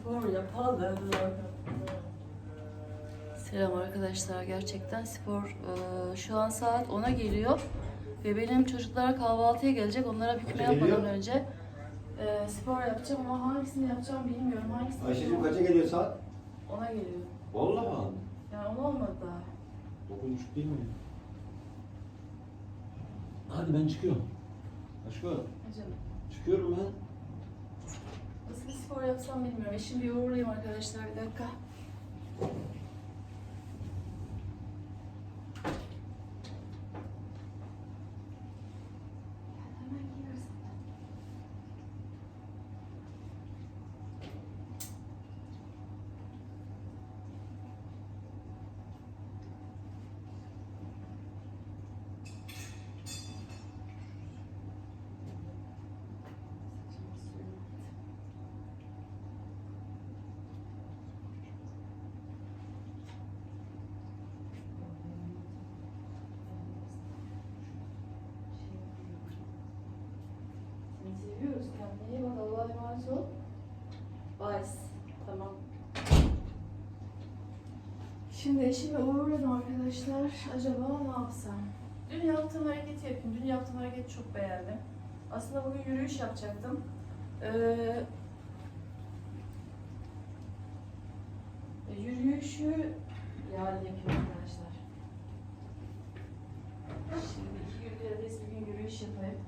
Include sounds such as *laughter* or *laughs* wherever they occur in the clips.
spor yapalım. Selam arkadaşlar. Gerçekten spor e, şu an saat 10'a geliyor. Ve benim çocuklar kahvaltıya gelecek. Onlara bükme Kaça yapmadan geliyor? önce e, spor yapacağım ama hangisini yapacağım bilmiyorum. Hangisini Ayşe'cim kaça geliyor saat? 10'a geliyor. Vallahi mı? Yani 10 olmadı daha. Dokuz buçuk değil mi? Hadi ben çıkıyorum. Aşkım Hocam. çıkıyorum ben. Spor yapsam bilmiyorum. Eşim bir uğurlayayım arkadaşlar bir dakika. Hemen giyersin. Seviyoruz. Kendine iyi. Allah'a emanet ol. Bye. Tamam. Şimdi eşimi uğurladım arkadaşlar. Acaba ne yapsam? Dün yaptığım hareketi yapayım. Dün yaptığım hareketi çok beğendim. Aslında bugün yürüyüş yapacaktım. Ee, yürüyüşü yarın yapıyorum arkadaşlar. Şimdi iki gün bir gün yürüyüş yapayım.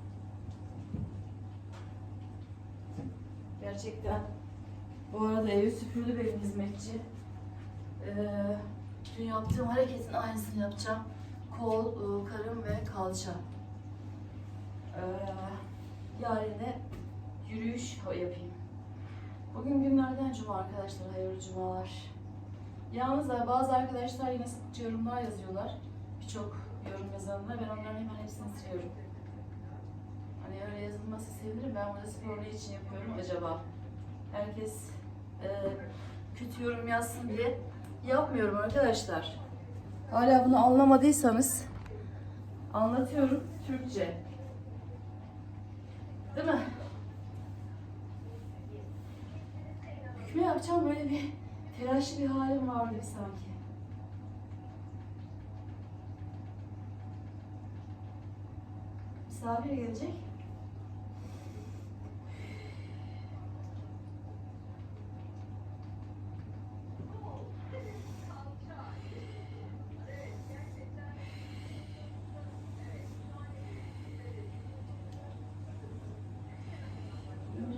Gerçekten bu arada evi süpürdü benim hizmetçi. Ee, dün yaptığım hareketin aynısını yapacağım. Kol, ıı, karın ve kalça. Ee, yarın da yürüyüş yapayım. Bugün günlerden cuma arkadaşlar. Hayırlı cumalar. Yalnız bazı arkadaşlar yine sıkça yorumlar yazıyorlar. Birçok yorum yazanlar. Ben onların hemen hepsini siliyorum. Hani öyle yazılması sevinirim. Ben burada spor ne için yapıyorum acaba? Herkes e, kötü yorum yazsın diye yapmıyorum arkadaşlar. Hala bunu anlamadıysanız anlatıyorum Türkçe. Değil mi? Hükme yapacağım böyle bir telaşlı bir halim var gibi sanki. Misafir gelecek.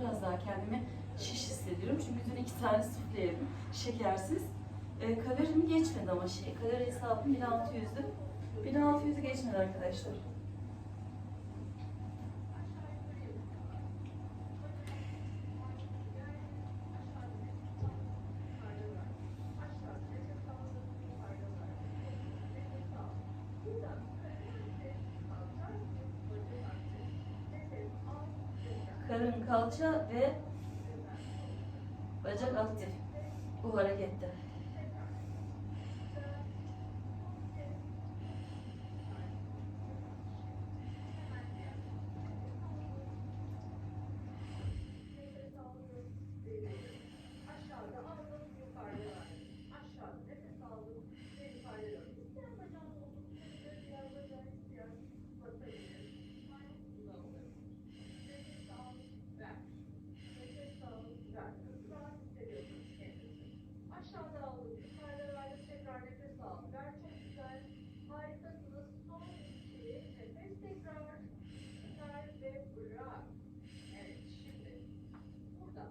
Biraz daha kendimi şiş hissediyorum. Çünkü dün iki tane sufle yedim. Şekersiz. E, kalorim geçmedi ama şey. Kalori hesabım 1600'dü. 1600'ü geçmedi arkadaşlar. Karın, kalça ve bacak aktif bu harekette. Aşağıda aldım, yukarıda verdim. Aşağıda nefes aldım ve yukarıda verdim. İsteyen bacağını oturtabilir, diğer bacağı isteyen basabilir. Nefes al, ver. Nefes al, ver. Rahat hissediyorsunuz kendinizi. Aşağıda aldım, yukarıda verdim. Tekrar nefes al, ver. Çok güzel. Harikasınız. Son iki, nefes tekrar. Ver ve bırak. Evet, şimdi burada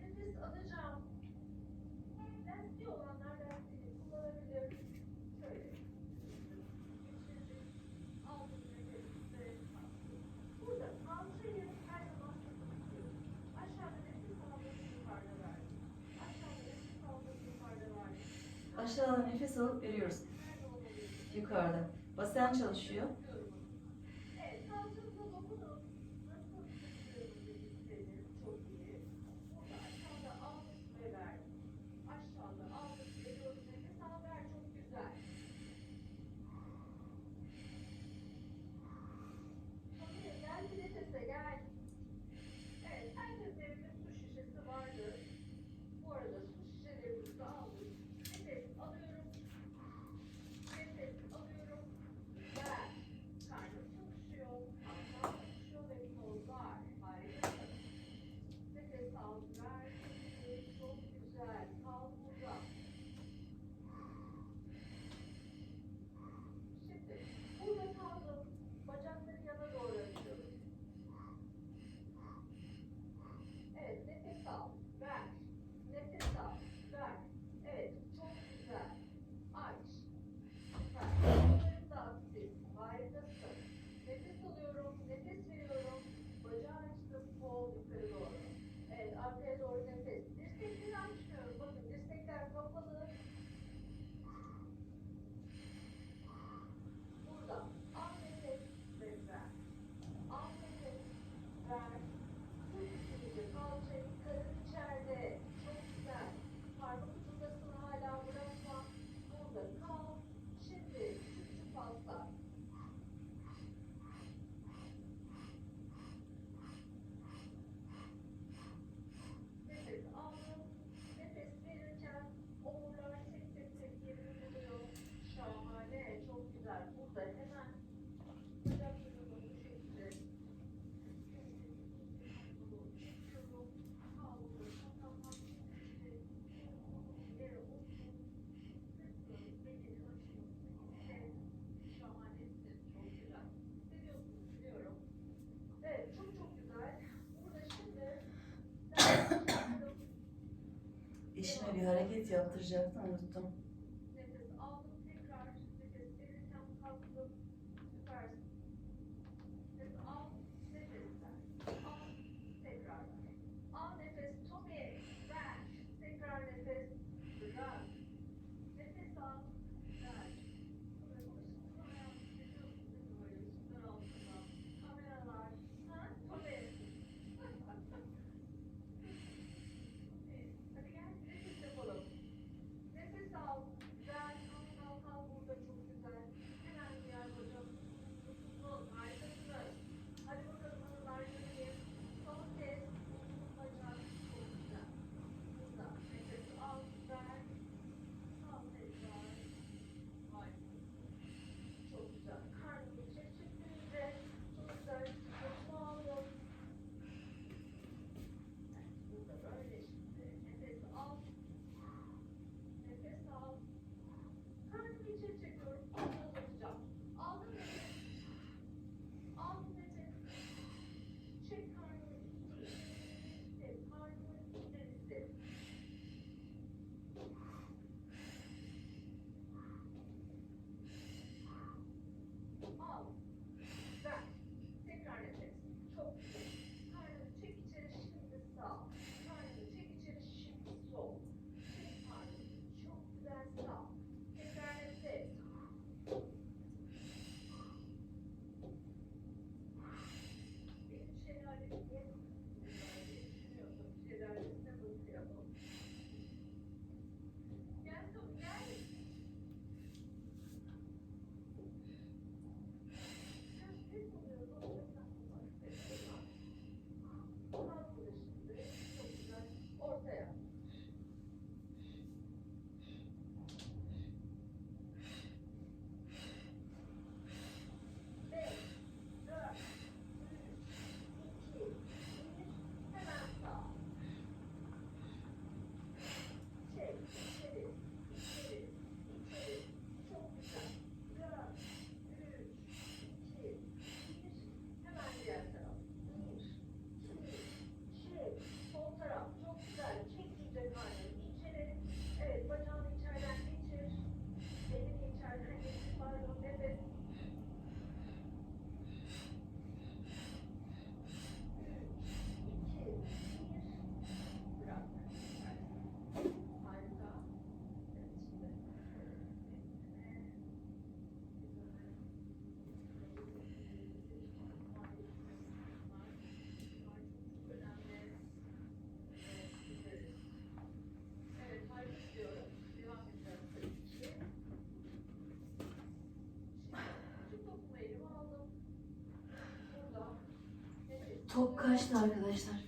Nefes alacağım. Dersli olanlar dersini kullanabilir. Şöyle. Geçirdim. Aldım nefesi ve bastım. Burada kalçayı her zaman tutuyorum. Aşağıda nefes aldım, yukarıda verdim. Aşağıda nefes aldım, yukarıda verdim. Aşağıdan nefes alıp veriyoruz. Yukarıda. Basen çalışıyor. Bir hareket yaptıracaktım unuttum. Top kaçtı arkadaşlar.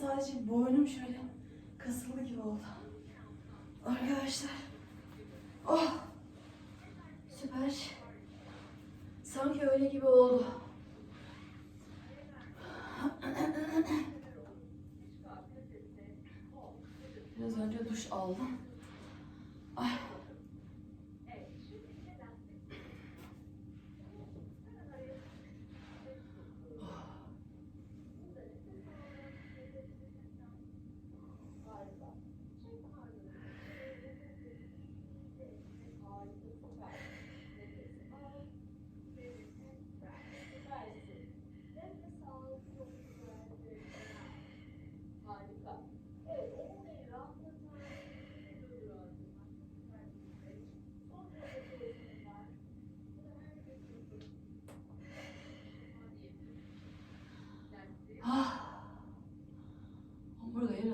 sadece boynum şöyle kasılı gibi oldu. Arkadaşlar. Oh. Süper. Sanki öyle gibi oldu. Biraz önce duş aldım.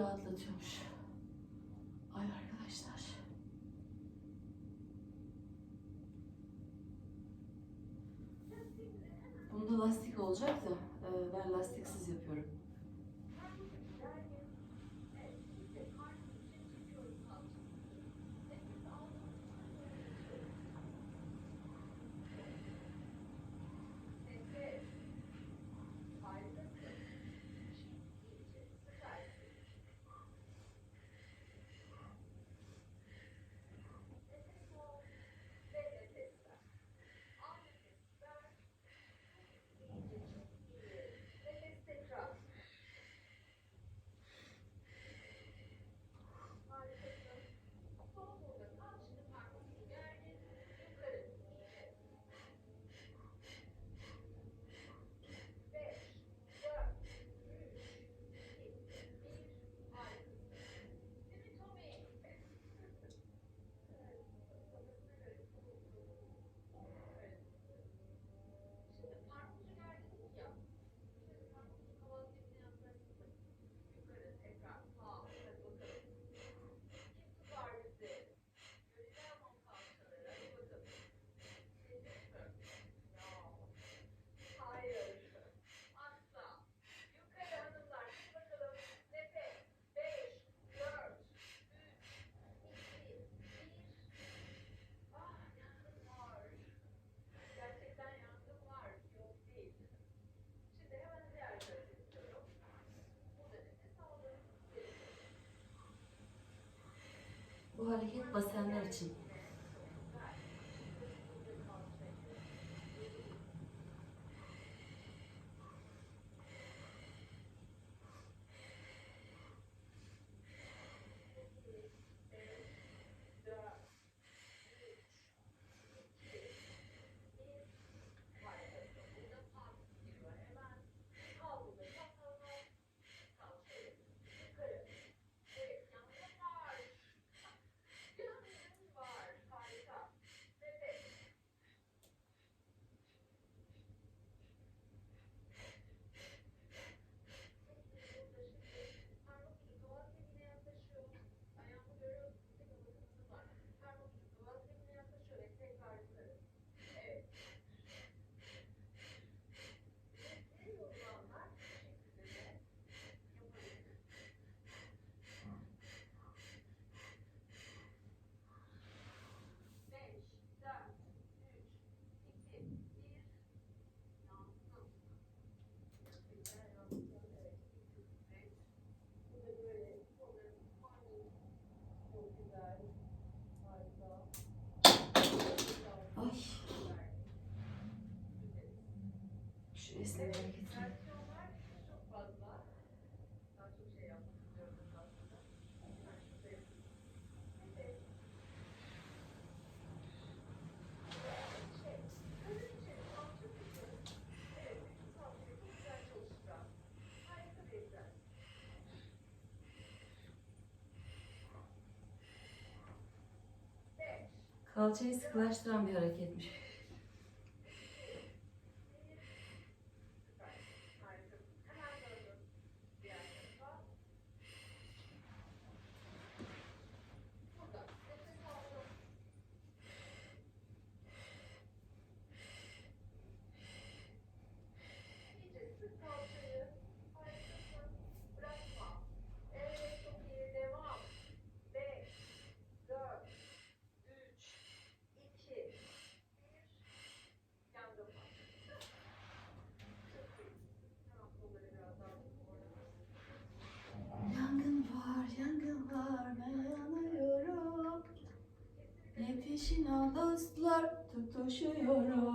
rahatlatıyormuş. Ay arkadaşlar. Bunda lastik olacak da e, ben lastiksiz hareket basenler için. Şu istemeye. Kalçayı sıklaştıran bir hareketmiş. Donc.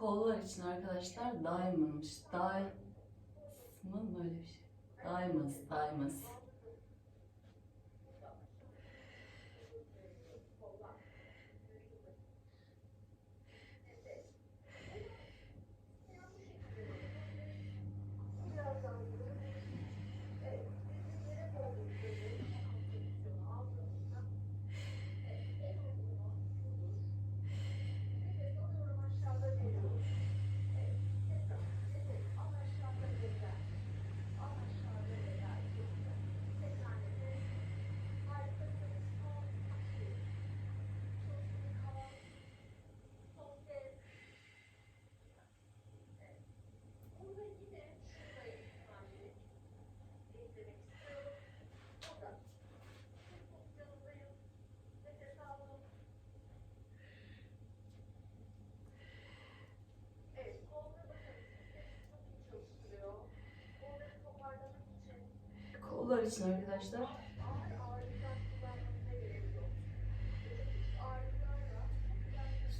Kollar için arkadaşlar diamond'mış. Diamond böyle bir şey. Diamonds, diamonds. Kollar için arkadaşlar.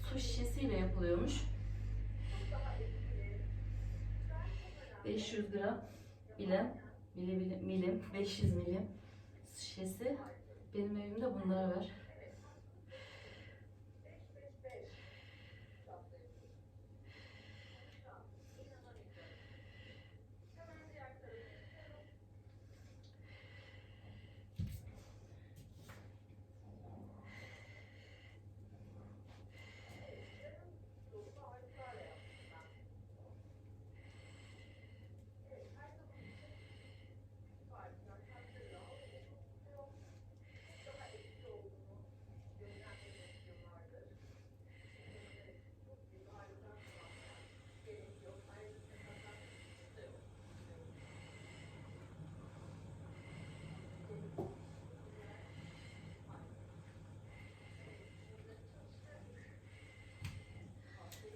Su şişesiyle yapılıyormuş. 500 gram bilim, milim, milim, milim 500 milim şişesi. Benim evimde bunlara ver.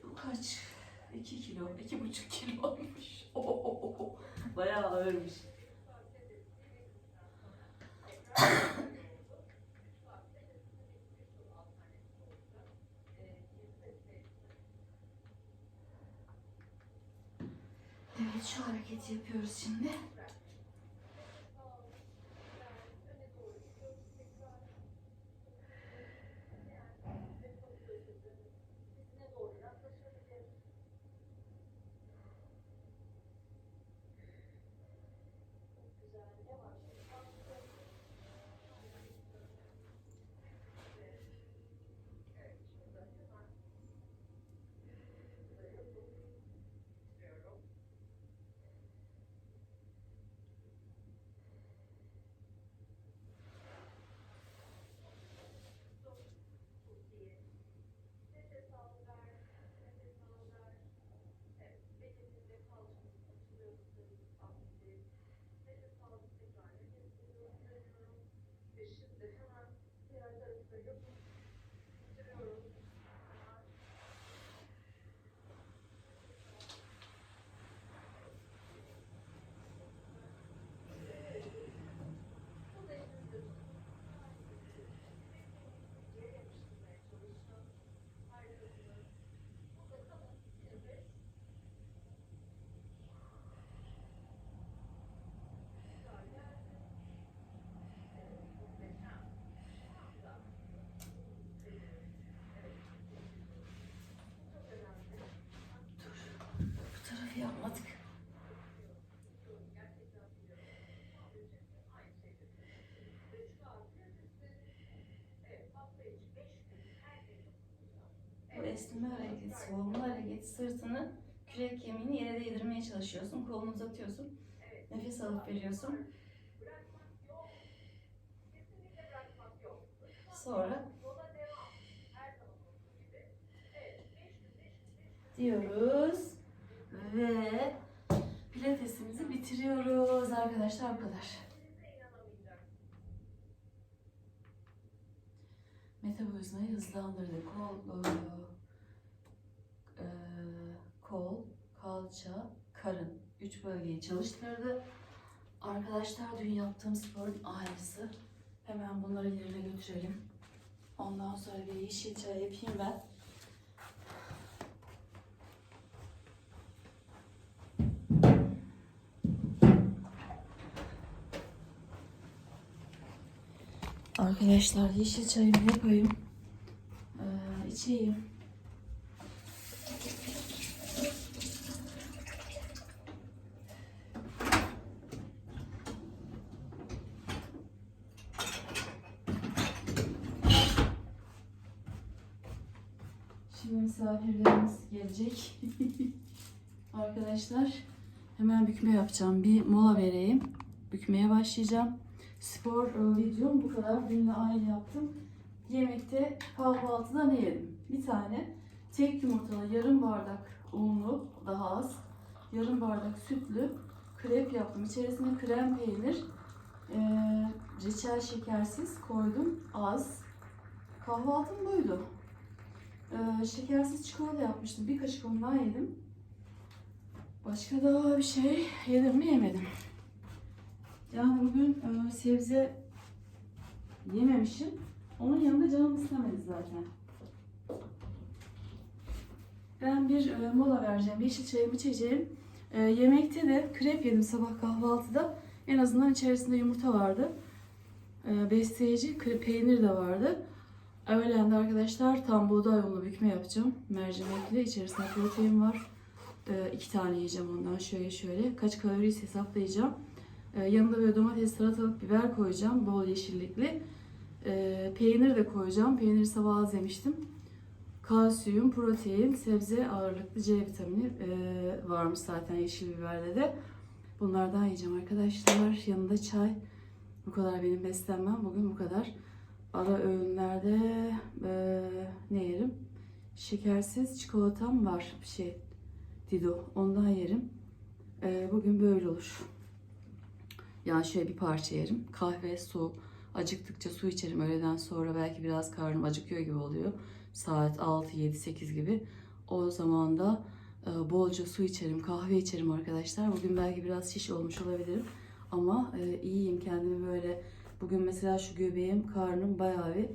Bu kaç? 2 kilo, 2,5 kilo olmuş. *laughs* Ohohoho. Bayağı ağırmış. Evet şu hareketi yapıyoruz şimdi. Esneme hareketi, soğuma hareketi, sırtını kürek kemiğini yere değdirmeye çalışıyorsun. Kolunu uzatıyorsun. Nefes alıp veriyorsun. Sonra diyoruz ve pilatesimizi bitiriyoruz arkadaşlar bu kadar. Metabolizmayı hızlandırdı. Kol, e, kol, kalça, karın. Üç bölgeyi çalıştırdı. Arkadaşlar dün yaptığım sporun aynısı. Hemen bunları yerine götürelim. Ondan sonra bir yeşil çay yapayım ben. Arkadaşlar yeşil çayımı yapayım. Ee, içeyim. Şimdi misafirlerimiz gelecek. *laughs* Arkadaşlar hemen bükme yapacağım. Bir mola vereyim. Bükmeye başlayacağım. Spor e, videom bu kadar. Dün de aynı yaptım. Yemekte kahvaltıda ne yedim? Bir tane tek yumurtalı yarım bardak unlu daha az. Yarım bardak sütlü krep yaptım. İçerisine krem peynir, e, reçel şekersiz koydum az. Kahvaltım buydu. E, şekersiz çikolata yapmıştım. Bir kaşık ondan yedim. Başka da bir şey yedim mi yemedim. Yani bugün e, sebze yememişim. Onun yanında canım istemedi zaten. Ben bir e, mola vereceğim. Yeşil çayımı içeceğim. E, yemekte de krep yedim sabah kahvaltıda. En azından içerisinde yumurta vardı. E, besleyici kre- peynir de vardı. Öğlen de arkadaşlar tam buğday unlu bükme yapacağım. Mercimekli. içerisinde protein var. E, iki tane yiyeceğim ondan şöyle şöyle. Kaç kalori hesaplayacağım. Ee, yanında böyle domates, salatalık, biber koyacağım. Bol yeşillikli. Ee, peynir de koyacağım. Peyniri sabah az yemiştim. Kalsiyum, protein, sebze ağırlıklı C vitamini ee, varmış zaten yeşil biberde de. Bunlardan yiyeceğim arkadaşlar. Yanında çay. Bu kadar benim beslenmem. Bugün bu kadar. Ara öğünlerde ee, ne yerim? Şekersiz çikolatam var. Bir şey. Dido. Ondan yerim. Ee, bugün böyle olur. Yani şöyle bir parça yerim. Kahve, su. Acıktıkça su içerim. Öğleden sonra belki biraz karnım acıkıyor gibi oluyor. Saat 6, 7, 8 gibi. O zaman da e, bolca su içerim, kahve içerim arkadaşlar. Bugün belki biraz şiş olmuş olabilirim. Ama e, iyiyim kendimi böyle. Bugün mesela şu göbeğim, karnım bayağı bir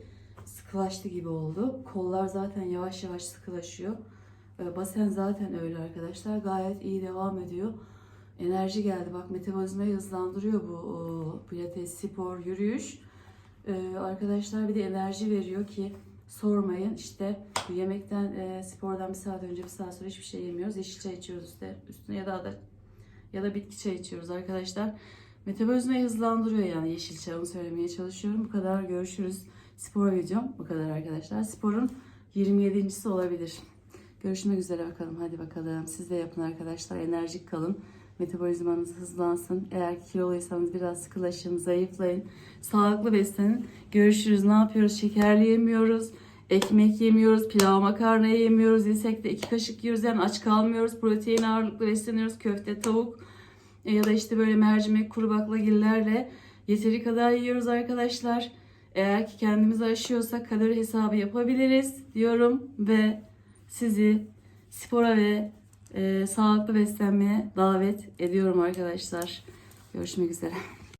sıkılaştı gibi oldu. Kollar zaten yavaş yavaş sıkılaşıyor. E, basen zaten öyle arkadaşlar. Gayet iyi devam ediyor enerji geldi. Bak metabolizmayı hızlandırıyor bu o, pilates, spor, yürüyüş. Arkadaşlar bir de enerji veriyor ki sormayın. İşte yemekten, e, spordan bir saat önce, bir saat sonra hiçbir şey yemiyoruz. Yeşil çay içiyoruz üstüne, üstüne ya da da ya da bitki çay içiyoruz arkadaşlar. Metabolizmayı hızlandırıyor yani yeşil çay söylemeye çalışıyorum. Bu kadar görüşürüz. Spor videom bu kadar arkadaşlar. Sporun 27.si olabilir. Görüşmek üzere bakalım. Hadi bakalım. Siz de yapın arkadaşlar. Enerjik kalın. Metabolizmanız hızlansın. Eğer kiloluysanız biraz sıkılaşın, zayıflayın. Sağlıklı beslenin. Görüşürüz. Ne yapıyoruz? Şekerli yemiyoruz. Ekmek yemiyoruz. Pilav makarna yemiyoruz. Yesek de iki kaşık yiyoruz. Yani aç kalmıyoruz. Protein ağırlıklı besleniyoruz. Köfte, tavuk e, ya da işte böyle mercimek, kuru baklagillerle yeteri kadar yiyoruz arkadaşlar. Eğer ki kendimizi aşıyorsak kalori hesabı yapabiliriz diyorum ve sizi spora ve e, sağlıklı beslenmeye davet ediyorum arkadaşlar. Görüşmek üzere.